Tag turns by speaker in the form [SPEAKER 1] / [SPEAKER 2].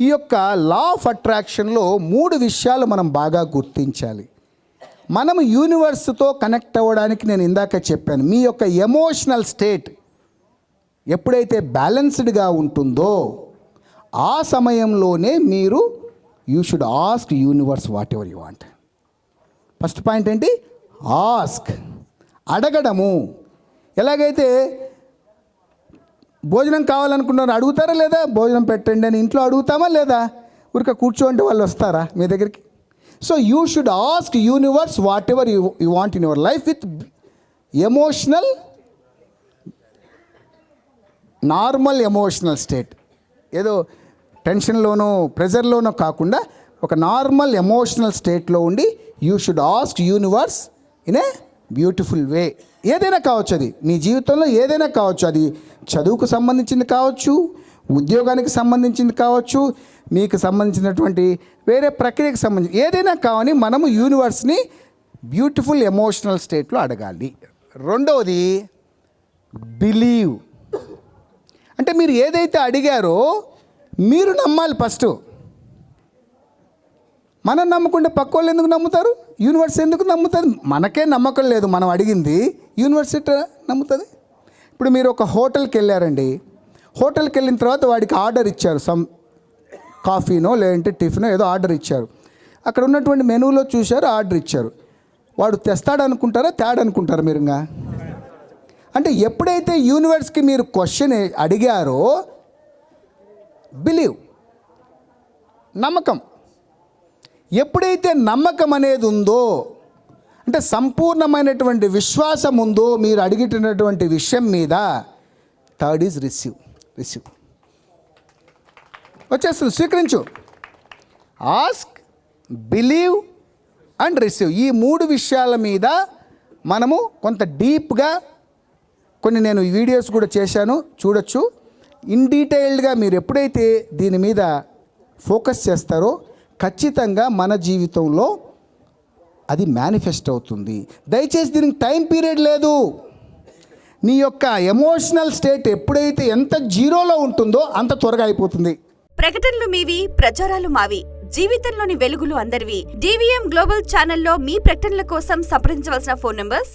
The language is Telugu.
[SPEAKER 1] ఈ యొక్క లా ఆఫ్ అట్రాక్షన్లో మూడు విషయాలు మనం బాగా గుర్తించాలి. మనం యూనివర్స్తో కనెక్ట్ అవ్వడానికి నేను ఇందాక చెప్పాను. మీ యొక్క ఎమోషనల్ స్టేట్ ఎప్పుడైతే బ్యాలెన్స్డ్గా ఉంటుందో ఆ సమయంలోనే మీరు you should ask universe whatever you want first point ఏంటి? ఆస్క్ అడగడము. ఎలాగైతే భోజనం కావాలనుకున్నారు అడుగుతారా లేదా? భోజనం పెట్టండి అని ఇంట్లో అడుగుతామా లేదా? ఊరిక కూర్చోండి వాళ్ళు వస్తారా మీ దగ్గరికి? So you should ask universe whatever you you want in your life with emotional normal emotional state ఏదో టెన్షన్లోనో ప్రెజర్లోనో కాకుండా ఒక నార్మల్ ఎమోషనల్ స్టేట్లో ఉండి you should ask universe in a beautiful way ఏదైనా కావచ్చు అది. మీ జీవితంలో ఏదైనా కావచ్చు. అది చదువుకు సంబంధించింది కావచ్చు ఉద్యోగానికి సంబంధించింది కావచ్చు మీకు సంబంధించినటువంటి వేరే ప్రక్రియకు సంబంధించి ఏదైనా కావని మనము యూనివర్స్ని బ్యూటిఫుల్ ఎమోషనల్ స్టేట్లో అడగాలి. రెండవది బిలీవ్ అంటే మీరు ఏదైతే అడిగారో మీరు నమ్మాలి ఫస్ట్ మనం నమ్మకుంటే పక్క వాళ్ళు ఎందుకు నమ్ముతారు? యూనివర్స్ ఎందుకు నమ్ముతుంది మనకే నమ్మకం లేదు. మనం అడిగింది యూనివర్స్ నమ్ముతుంది? ఇప్పుడు మీరు ఒక హోటల్కి వెళ్ళారండి. హోటల్కి వెళ్ళిన తర్వాత వాడికి ఆర్డర్ ఇచ్చారు. సమ్ కాఫీనో లేదంటే టిఫినో ఏదో ఆర్డర్ ఇచ్చారు. అక్కడ ఉన్నటువంటి మెనూలో చూశారు ఆర్డర్ ఇచ్చారు. వాడు తెస్తాడనుకుంటారా? తేడనుకుంటారు మీరు ఇంకా? అంటే ఎప్పుడైతే యూనివర్స్కి మీరు క్వశ్చన్ అడిగారో బిలీవ్ నమ్మకం. ఎప్పుడైతే నమ్మకం అనేది ఉందో అంటే సంపూర్ణమైనటువంటి విశ్వాసం ఉందో మీరు అడిగినటువంటి విషయం మీద థర్డ్ ఈజ్ రిసీవ్ రిసీవ్ వచ్చేస్తుంది స్వీకరించు. ఆస్క్ బిలీవ్ అండ్ రిసీవ్ ఈ మూడు విషయాల మీద మనము కొంత డీప్గా కొన్ని నేను వీడియోస్ కూడా చేశాను చూడొచ్చు. ఇన్ డీటెయిల్డ్గా మీరు ఎప్పుడైతే దీని మీద ఫోకస్ చేస్తారో ఖచ్చితంగా మన జీవితంలో అది మేనిఫెస్ట్ అవుతుంది. దయచేసి దీనికి టైం పీరియడ్ లేదు. నీ యొక్క ఎమోషనల్ స్టేట్ ఎప్పుడైతే ఎంత జీరోలో ఉంటుందో అంత త్వరగా అయిపోతుంది.
[SPEAKER 2] ప్రకటనలు మీవి ప్రచారాలు మావి. జీవితంలోని వెలుగులు అందరివి. డివిఎం గ్లోబల్ ఛానల్లో మీ ప్రకటనల కోసం సంప్రదించవలసిన ఫోన్ నంబర్స్